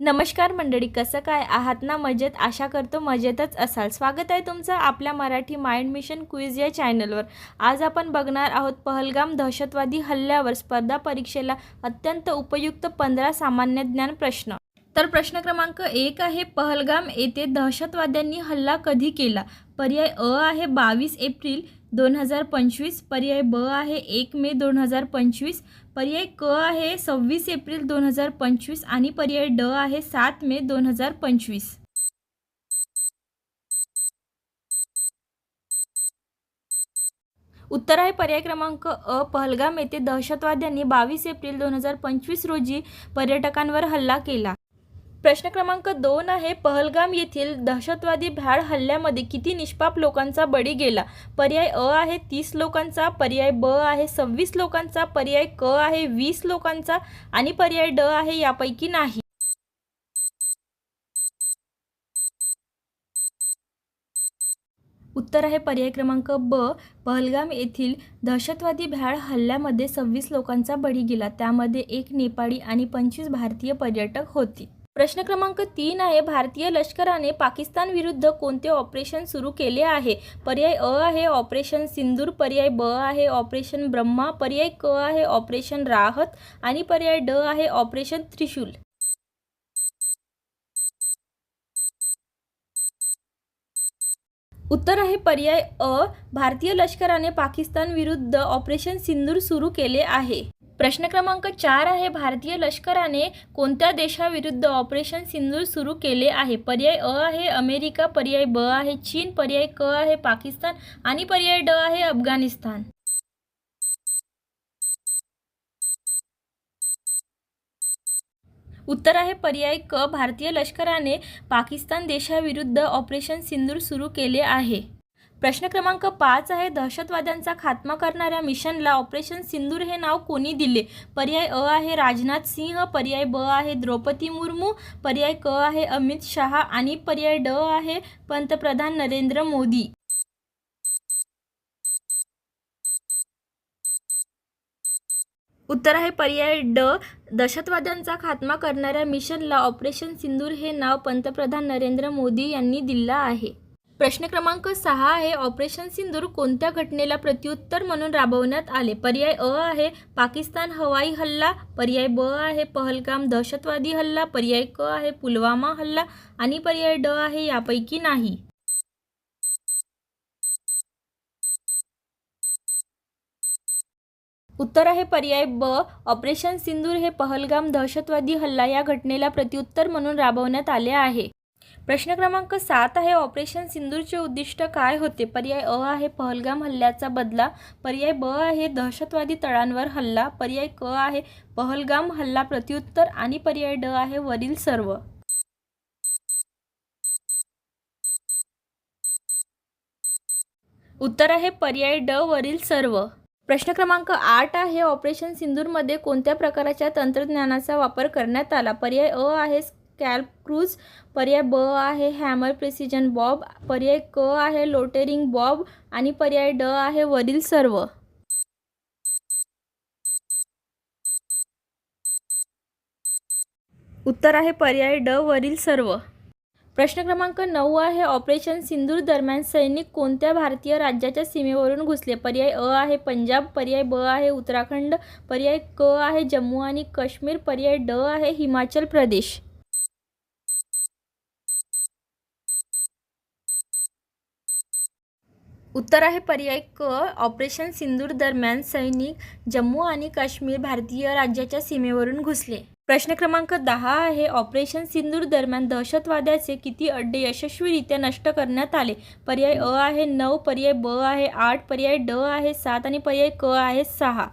नमस्कार मंडळी कसं काय आहात? ना मजेत? आशा करतो मजेतच असाल. स्वागत आहे तुमचं आपल्या मराठी माइंड मिशन क्विज या चॅनलवर. आज आपण बघणार आहोत पहलगाम दहशतवादी हल्ल्यावर स्पर्धा परीक्षेला अत्यंत उपयुक्त पंधरा सामान्य ज्ञान प्रश्न. तर प्रश्न क्रमांक एक आहे पहलगाम येथे दहशतवाद्यांनी हल्ला कधी केला? पर्याय अ आहे बावीस एप्रिल दोन हजार पंचवीस पर्याय ब आहे एक मे दोन हजार पंचवीस पर्याय क आहे सव्वीस एप्रिल दोन हजार पंचवीस आणि पर्याय ड आहे सात मे दोन हजार पंचवीस. उत्तर आहे पर्याय क्रमांक अ पहलगाम येथे दहशतवाद्यांनी बावीस एप्रिल दोन हजार पंचवीस रोजी पर्यटकांवर हल्ला केला. प्रश्न क्रमांक दोन आहे पहलगाम येथील दहशतवादी भ्याड हल्ल्यामध्ये किती निष्पाप लोकांचा बळी गेला? पर्याय अ आहे तीस लोकांचा. पर्याय ब आहे सव्वीस लोकांचा. पर्याय क आहे वीस लोकांचा. आणि पर्याय ड आहे यापैकी नाही. उत्तर आहे पर्याय क्रमांक ब. पहलगाम येथील दहशतवादी भ्याड हल्ल्यामध्ये सव्वीस लोकांचा बळी गेला. त्यामध्ये एक नेपाळी आणि पंचवीस भारतीय पर्यटक होती. प्रश्न क्रमांक तीन आहे भारतीय लष्कराने पाकिस्तान विरुद्ध कोणते ऑपरेशन सुरू केले आहे? पर्याय अ आहे ऑपरेशन सिंदूर पर्याय ब आहे ऑपरेशन ब्रह्मा पर्याय क आहे ऑपरेशन राहत आणि पर्याय ड आहे ऑपरेशन त्रिशूल. उत्तर आहे पर्याय अ भारतीय लष्कराने पाकिस्तान विरुद्ध ऑपरेशन सिंदूर सुरू केले आहे. प्रश्न क्रमांक चार आहे. भारतीय लष्कराने कोणत्या देशाविरुद्ध ऑपरेशन सिंदूर सुरू केले आहे? पर्याय अ आहे अमेरिका पर्याय ब आहे चीन पर्याय क आहे पाकिस्तान आणि पर्याय ड आहे अफगाणिस्तान. उत्तर आहे पर्याय क. भारतीय लष्कराने पाकिस्तान देशाविरुद्ध ऑपरेशन सिंदूर सुरू केले आहे. प्रश्न क्रमांक पाच आहे दहशतवाद्यांचा खात्मा करणाऱ्या मिशनला ऑपरेशन सिंदूर हे नाव कोणी दिले? पर्याय अ आहे राजनाथ सिंह पर्याय ब आहे द्रौपदी मुर्मू पर्याय क आहे अमित शहा आणि पर्याय ड आहे पंतप्रधान नरेंद्र मोदी. उत्तर आहे पर्याय ड दहशतवाद्यांचा खात्मा करणाऱ्या मिशनला ऑपरेशन सिंदूर हे नाव पंतप्रधान नरेंद्र मोदी यांनी दिलं आहे. प्रश्न क्रमांक सहा आहे. ऑपरेशन सिंदूर कोणत्या घटनेला प्रत्युत्तर म्हणून राबवण्यात आले? पर्याय अ आहे पाकिस्तान हवाई हल्ला. पर्याय ब आहे पहलगाम दहशतवादी हल्ला. पर्याय क आहे पुलवामा हल्ला. आणि पर्याय ड आहे यापैकी नाही. उत्तर आहे पर्याय ब. ऑपरेशन सिंदूर हे पहलगाम दहशतवादी हल्ला या घटनेला प्रत्युत्तर म्हणून राबवण्यात आले आहे. प्रश्न क्रमांक सात आहे ऑपरेशन सिंदूरचे उद्दिष्ट काय होते? पर्याय अ आहे पहलगाम हल्ल्याचा बदला. पर्याय ब आहे दहशतवादी तळांवर हल्ला. पर्याय क आहे पहलगाम हल्ला प्रत्युत्तर. आणि पर्याय ड आहे वरील सर्व. उत्तर आहे पर्याय ड वरील सर्व. प्रश्न क्रमांक आठ आहे ऑपरेशन सिंदूरमध्ये कोणत्या प्रकारच्या तंत्रज्ञानाचा वापर करण्यात आला? पर्याय अ आहे स्कॅल्प क्रूज पर्याय ब आहे हॅमर प्रिसिजन बॉब पर्याय क आहे लोटेरिंग बॉब आणि पर्याय ड आहे वरील सर्व. उत्तर आहे पर्याय ड वरील सर्व. प्रश्न क्रमांक नऊ आहे ऑपरेशन सिंदूर दरम्यान सैनिक कोणत्या भारतीय राज्याच्या सीमेवरून घुसले? पर्याय अ आहे पंजाब पर्याय ब आहे उत्तराखंड पर्याय क आहे जम्मू आणि काश्मीर पर्याय ड आहे हिमाचल प्रदेश. उत्तर आहे पर्याय क ऑपरेशन सिंदूर दरम्यान सैनिक जम्मू आणि काश्मीर भारतीय राज्याच्या सीमेवरून घुसले. प्रश्न क्रमांक दहा आहे ऑपरेशन सिंदूर दरम्यान दहशतवाद्याचे किती अड्डे यशस्वीरित्या नष्ट करण्यात आले? पर्याय अ आहे नऊ पर्याय ब आहे आठ पर्याय ड आहे सात आणि पर्याय क आहे सहा.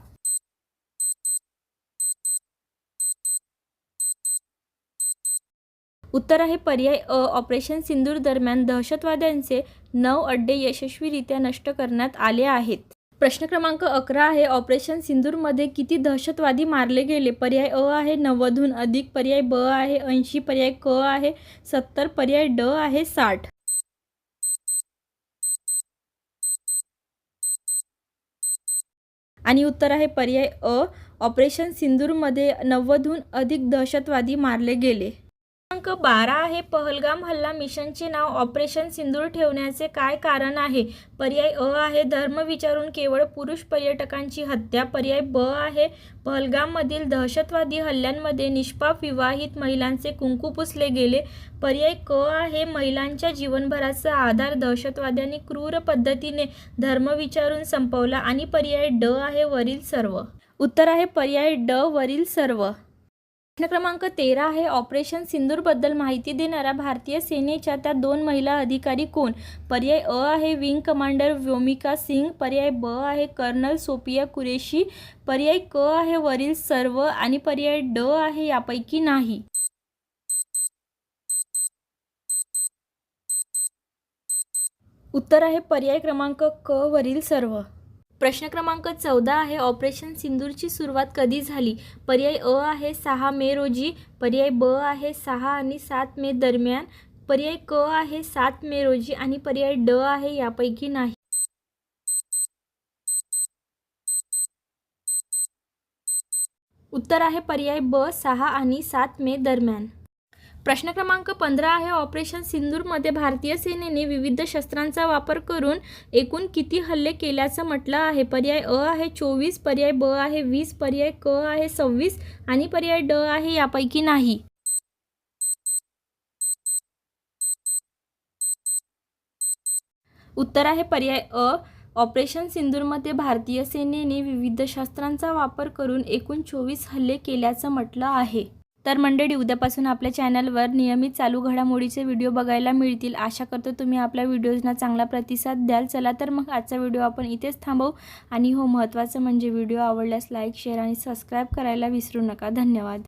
उत्तर आहे पर्याय अ ऑपरेशन सिंदूर दरम्यान दहशतवाद्यांचे नऊ अड्डे यशस्वीरित्या नष्ट करण्यात आले आहेत. प्रश्न क्रमांक अकरा आहे ऑपरेशन सिंदूरमध्ये किती दहशतवादी मारले गेले? पर्याय अ आहे नव्वदहून अधिक पर्याय ब आहे ऐंशी पर्याय क आहे सत्तर पर्याय ड आहे साठ. आणि उत्तर आहे पर्याय अ ऑपरेशन सिंदूरमध्ये नव्वदहून अधिक दहशतवादी मारले गेले. क्रमांक बारा आहे. पहलगाम हल्ला मिशनचे नाव ऑपरेशन सिंदूर ठेवण्याचे काय कारण आहे? पर्याय अ आहे. धर्म विचारून केवळ पुरुष पर्यटकांची हत्या. पर्याय ब आहे. पहलगाममधील दहशतवादी हल्ल्यांमध्ये निष्पाप विवाहित महिलांचे कुंकू पुसले गेले. पर्याय क आहे. महिलांच्या जीवनभराचा आधार दहशतवाद्यांनी क्रूर पद्धतीने धर्म विचारून संपवला आणि पर्याय ड आहे वरील सर्व. उत्तर आहे. पर्याय ड वरील सर्व. प्रश्न क्रमांक तेरा आहे. ऑपरेशन सिंदूरबद्दल माहिती देणाऱ्या भारतीय सेनेच्या त्या दोन महिला अधिकारी कोण? पर्याय अ आहे विंग कमांडर व्योमिका सिंग. पर्याय ब आहे कर्नल सोपिया कुरेशी. पर्याय क आहे वरील सर्व आणि पर्याय ड आहे यापैकी नाही. उत्तर आहे पर्याय क्रमांक क वरील सर्व. प्रश्न क्रमांक चौदा आहे. ऑपरेशन सिंदूरची सुरुवात कधी झाली? पर्याय अ आहे सहा मे रोजी पर्याय ब आहे सहा आणि सात मे दरम्यान पर्याय क आहे सात मे रोजी आणि पर्याय ड आहे यापैकी नाही. उत्तर आहे पर्याय ब सहा आणि सात मे दरम्यान. प्रश्न क्रमांक पंधरा आहे. ऑपरेशन सिंदूरमध्ये भारतीय सेनेने विविध शस्त्रांचा वापर करून एकूण किती हल्ले केल्याचं म्हटलं आहे? पर्याय अ आहे चोवीस पर्याय ब आहे वीस पर्याय क आहे सव्वीस आणि पर्याय ड आहे यापैकी नाही. उत्तर आहे पर्याय अ. ऑपरेशन सिंदूरमध्ये भारतीय सेनेने विविध शस्त्रांचा वापर करून एकूण चोवीस हल्ले केल्याचं म्हटलं आहे. तर मंडळी उद्यापासून आपल्या चॅनलवर नियमित चालू घडामोडीचे व्हिडिओ बघायला मिळतील. आशा करतो तुम्ही आपल्या व्हिडिओजना चांगला प्रतिसाद द्याल. चला तर मग आजचा व्हिडिओ आपण इथेच थांबवू. आणि हो महत्त्वाचं म्हणजे व्हिडिओ आवडल्यास लाईक शेअर आणि सबस्क्राईब करायला विसरू नका. धन्यवाद.